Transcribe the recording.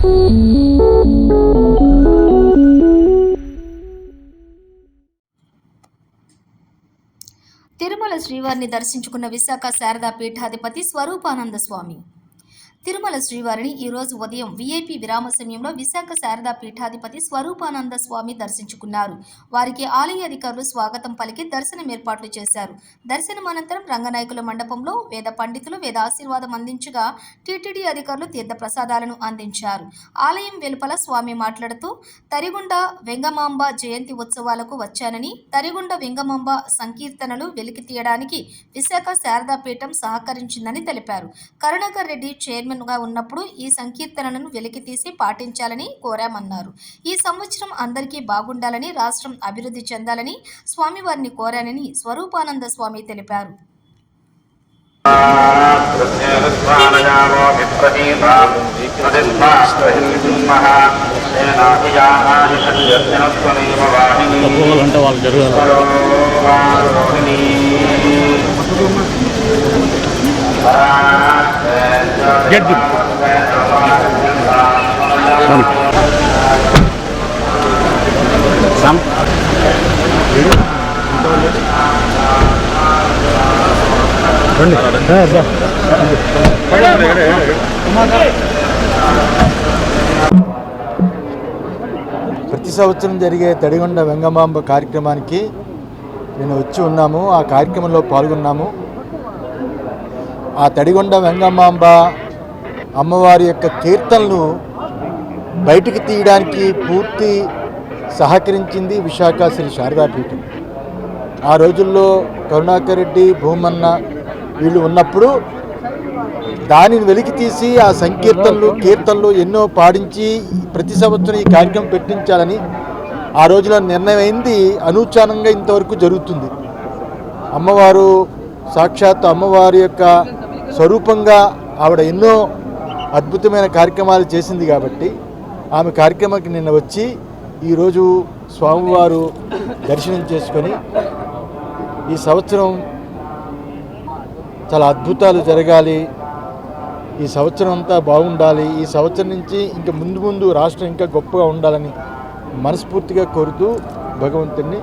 తిరుమల శ్రీవారిని దర్శించుకున్న విశాఖ శారదా పీఠాధిపతి స్వరూపానంద స్వామి. తిరుమల శ్రీవారిని ఈరోజు ఉదయం విఐపి విరామ సమయంలో విశాఖ శారదా పీఠాధిపతి స్వరూపానంద స్వామి దర్శించుకున్నారు. వారికి ఆలయ అధికారులు స్వాగతం పలికి దర్శనం ఏర్పాట్లు చేశారు. దర్శనం అనంతరం రంగనాయకుల మండపంలో వేద పండితులు వేద ఆశీర్వాదం అందించగా టీటీడీ అధికారులు తీర్థ ప్రసాదాలను అందించారు. ఆలయం వెలుపల స్వామి మాట్లాడుతూ తరిగుండ వెంగమాంబ జయంతి ఉత్సవాలకు వచ్చానని తరిగుండ వెంగమాంబ సంకీర్తనలు వెలికి తీయడానికి విశాఖ శారదాపీఠం సహకరించిందని తెలిపారు. కరుణాకర్ రెడ్డి చైర్మన్ గా ఉన్నప్పుడు ఈ సంకీర్తనలను వెలికి తీసి పాటించాలని కోరామన్నారు. ఈ సంవత్సరం అందరికీ బాగుండాలని రాష్ట్రం అభివృద్ధి చెందాలని స్వామివారిని కోరానని స్వరూపానంద స్వామి తెలిపారు. అంటే వాళ్ళు జరగాలి వాహిని Get them. Some. ప్రతి సంవత్సరం జరిగే తడిగొండ వెంగమాంబ కార్యక్రమానికి నేను వచ్చి ఉన్నాము. ఆ కార్యక్రమంలో పాల్గొన్నాము. ఆ తడిగొండ వెంగమాంబ అమ్మవారి యొక్క కీర్తనలు బయటికి తీయడానికి పూర్తి సహకరించింది విశాఖ శ్రీ శారదాపీఠం. ఆ రోజుల్లో కరుణాకర్ రెడ్డి భూమన్న వీళ్ళు ఉన్నప్పుడు దానిని వెలికి తీసి ఆ సంకీర్తనలు కీర్తనలు ఎన్నో పాడించి ప్రతి సంవత్సరం ఈ కార్యక్రమం పెట్టించాలని ఆ రోజులో నిర్ణయం అయింది అనూచానంగా ఇంతవరకు జరుగుతుంది. అమ్మవారు సాక్షాత్ అమ్మవారి యొక్క స్వరూపంగా ఆవిడ ఎన్నో అద్భుతమైన కార్యక్రమాలు చేసింది కాబట్టి ఆమె కార్యక్రమానికి నిన్న వచ్చి ఈరోజు స్వామివారు దర్శనం చేసుకొని ఈ సంవత్సరం చాలా అద్భుతాలు జరగాలి. ఈ సంవత్సరం అంతా బాగుండాలి. ఈ సంవత్సరం నుంచి ఇంకా ముందు ముందు రాష్ట్రం ఇంకా గొప్పగా ఉండాలని మనస్ఫూర్తిగా కోరుతూ భగవంతుని